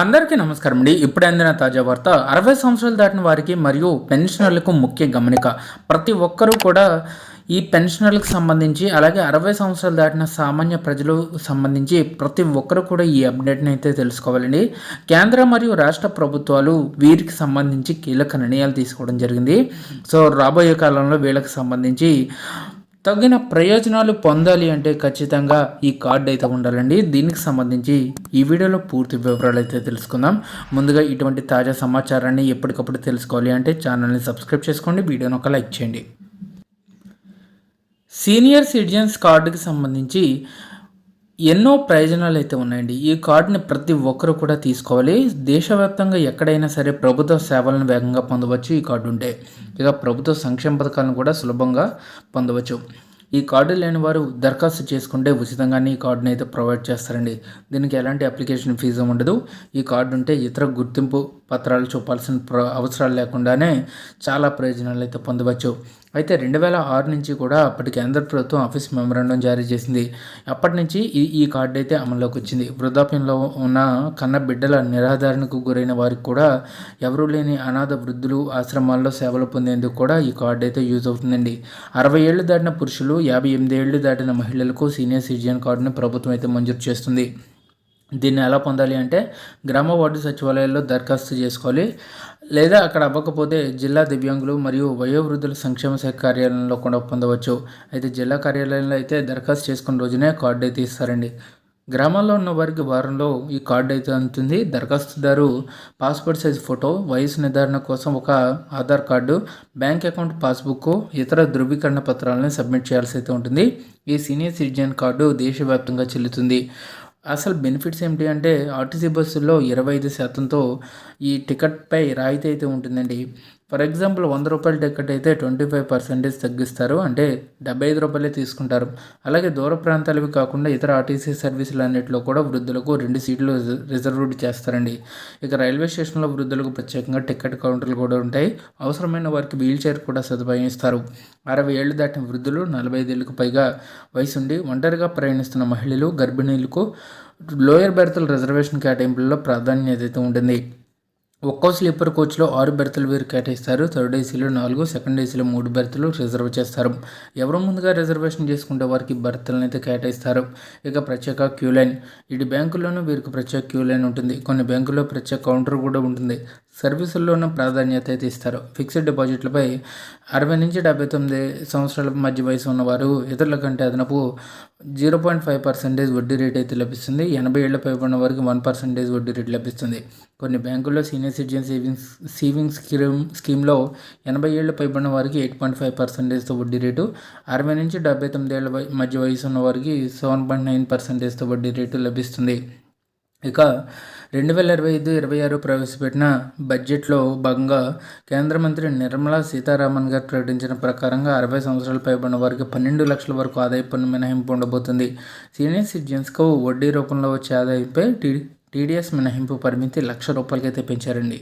అందరికీ నమస్కారం అండి. ఇప్పుడు అందిన తాజా వార్త అరవై సంవత్సరాలు దాటిన వారికి మరియు పెన్షనర్లకు ముఖ్య గమనిక. ప్రతి ఒక్కరూ కూడా ఈ పెన్షనర్లకు సంబంధించి అలాగే అరవై సంవత్సరాలు దాటిన సామాన్య ప్రజలు సంబంధించి ప్రతి ఒక్కరు కూడా ఈ అప్డేట్ని అయితే తెలుసుకోవాలండి. కేంద్ర మరియు రాష్ట్ర ప్రభుత్వాలు వీరికి సంబంధించి కీలక నిర్ణయాలు తీసుకోవడం జరిగింది. సో రాబోయే కాలంలో వీళ్ళకి సంబంధించి తగిన ప్రయోజనాలు పొందాలి అంటే ఖచ్చితంగా ఈ కార్డు అయితే ఉండాలండి. దీనికి సంబంధించి ఈ వీడియోలో పూర్తి వివరాలు అయితే తెలుసుకుందాం. ముందుగా ఇటువంటి తాజా సమాచారాన్ని ఎప్పటికప్పుడు తెలుసుకోవాలి అంటే ఛానల్ని సబ్స్క్రైబ్ చేసుకోండి వీడియోని ఒక లైక్ చేయండి. సీనియర్ సిటిజన్స్ కార్డుకి సంబంధించి ఎన్నో ప్రయోజనాలు అయితే ఉన్నాయండి. ఈ కార్డుని ప్రతి ఒక్కరు కూడా తీసుకోవాలి. దేశవ్యాప్తంగా ఎక్కడైనా సరే ప్రభుత్వ సేవలను వేగంగా పొందవచ్చు ఈ కార్డు ఉంటే ఇక ప్రభుత్వ సంక్షేమ పథకాలను కూడా సులభంగా పొందవచ్చు. ఈ కార్డు లేని వారు దరఖాస్తు చేసుకుంటే ఉచితంగానే ఈ కార్డుని అయితే ప్రొవైడ్ చేస్తారండి. దీనికి ఎలాంటి అప్లికేషన్ ఫీజు ఉండదు. ఈ కార్డు ఉంటే ఇతర గుర్తింపు పత్రాలు చూపాల్సిన ప్ర అవసరాలు లేకుండానే చాలా ప్రయోజనాలు అయితే పొందవచ్చు. అయితే రెండు వేల ఆరు నుంచి కూడా అప్పటి కేంద్ర ప్రభుత్వం ఆఫీస్ మెమరాండం జారీ చేసింది. అప్పటి నుంచి ఈ ఈ కార్డు అయితే అమల్లోకి వచ్చింది. వృద్ధాప్యంలో ఉన్న కన్న బిడ్డల నిరాధారణకు గురైన వారికి కూడా ఎవరూ లేని అనాథ వృద్ధులు ఆశ్రమాల్లో సేవలు పొందేందుకు కూడా ఈ కార్డు అయితే యూజ్ అవుతుందండి. అరవై ఏళ్ళు దాటిన పురుషులు యాభై ఎనిమిది ఏళ్ళు దాటిన మహిళలకు సీనియర్ సిటిజన్ కార్డును ప్రభుత్వం అయితే మంజూరు చేస్తుంది. దీన్ని ఎలా పొందాలి అంటే గ్రామ వార్డు సచివాలయాల్లో దరఖాస్తు చేసుకోవాలి. లేదా అక్కడ అవ్వకపోతే జిల్లా దివ్యాంగులు మరియు వయోవృద్ధుల సంక్షేమ శాఖ కార్యాలయంలో కూడా పొందవచ్చు. అయితే జిల్లా కార్యాలయంలో అయితే దరఖాస్తు చేసుకున్న రోజునే కార్డు అయితే ఇస్తారండి. గ్రామాల్లో ఉన్న వారికి వారంలో ఈ కార్డు అయితే అందుతుంది. దరఖాస్తుదారు పాస్పోర్ట్ సైజ్ ఫోటో వయసు నిర్ధారణ కోసం ఒక Aadhaar card bank account passbook ఇతర ధృవీకరణ పత్రాలను సబ్మిట్ చేయాల్సి అయితే ఉంటుంది. ఈ సీనియర్ సిటిజన్ కార్డు దేశవ్యాప్తంగా చెల్లుతుంది. అసలు బెనిఫిట్స్ ఏమిటి అంటే ఆర్టీసీ బస్సుల్లో ఇరవై ఐదు శాతంతో ఈ టికెట్పై రాయితీ అయితే ఉంటుందండి. ఫర్ ఎగ్జాంపుల్ వంద రూపాయల టికెట్ అయితే ట్వంటీ ఫైవ్ పర్సెంటేజ్ తగ్గిస్తారు. అంటే డెబ్బై ఐదు రూపాయలే తీసుకుంటారు. అలాగే దూర ప్రాంతాలవి కాకుండా ఇతర ఆర్టీసీ సర్వీసులు అన్నింటిలో కూడా వృద్ధులకు రెండు సీట్లు రిజర్వ్డ్ చేస్తారండి. ఇక రైల్వే స్టేషన్లో వృద్ధులకు ప్రత్యేకంగా టికెట్ కౌంటర్లు కూడా ఉంటాయి. అవసరమైన వారికి వీల్ చైర్ కూడా సదుపాయం ఇస్తారు. అరవై ఏళ్ళు దాటిన వృద్ధులు నలభై ఐదేళ్ళకు పైగా వయసు ఉండి ఒంటరిగా ప్రయాణిస్తున్న మహిళలు గర్భిణీలకు లోయర్ బెర్తల రిజర్వేషన్ కేటాయింపుల్లో ప్రాధాన్యత అయితే ఉంటుంది. ఒక్కో స్లీపర్ కోచ్లో ఆరు బెర్తులు వీరు కేటాయిస్తారు. థర్డ్ ఏసీలో నాలుగు సెకండ్ ఏసీలో మూడు బెర్తులు రిజర్వ్ చేస్తారు. ఎవరు ముందుగా రిజర్వేషన్ చేసుకుంటే వారికి బెర్తులను అయితే కేటాయిస్తారు. ఇక ప్రత్యేక క్యూ లైన్. ఇటు బ్యాంకుల్లోనూ వీరికి ప్రత్యేక క్యూ లైన్ ఉంటుంది. కొన్ని బ్యాంకుల్లో ప్రత్యేక కౌంటర్ కూడా ఉంటుంది. సర్వీసుల్లోనూ ప్రాధాన్యత అయితే ఇస్తారు. ఫిక్స్డ్ డిపాజిట్లపై అరవై నుంచి డెబ్బై తొమ్మిది సంవత్సరాల మధ్య వయసు ఉన్నవారు ఇతరుల కంటే అదనపు జీరో పాయింట్ ఫైవ్ పర్సెంటేజ్ వడ్డీ రేట్ అయితే లభిస్తుంది. ఎనభై ఏళ్ళ పైబడిన వారికి వన్ పర్సెంటేజ్ వడ్డీ రేట్ లభిస్తుంది. కొన్ని బ్యాంకుల్లో senior citizen savings savings scheme స్కీమ్లో ఎనభై ఏళ్ళు పైబడిన వారికి ఎయిట్ పాయింట్ ఫైవ్ పర్సెంటేజ్తో వడ్డీ రేటు అరవై నుంచి డెబ్బై తొమ్మిది ఏళ్ళ మధ్య వయసు ఉన్న వారికి సెవెన్ పాయింట్ నైన్ పర్సెంటేజ్తో వడ్డీ రేటు లభిస్తుంది. ఇక రెండు వేల ఇరవై ఐదు ఇరవై ఆరు ప్రవేశపెట్టిన బడ్జెట్లో భాగంగా కేంద్ర మంత్రి నిర్మలా సీతారామన్ గారు ప్రకటించిన ప్రకారంగా అరవై సంవత్సరాల పైబడిన వారికి పన్నెండు లక్షల వరకు ఆదాయ పన్ను మినహాయింపు ఉండబోతుంది. సీనియర్ సిటిజన్స్కు వడ్డీ రూపంలో వచ్చే ఆదాయంపై టీ టీడీఎస్ మినహాయింపు పరిమితి లక్ష రూపాయలకైతే పెంచారండి.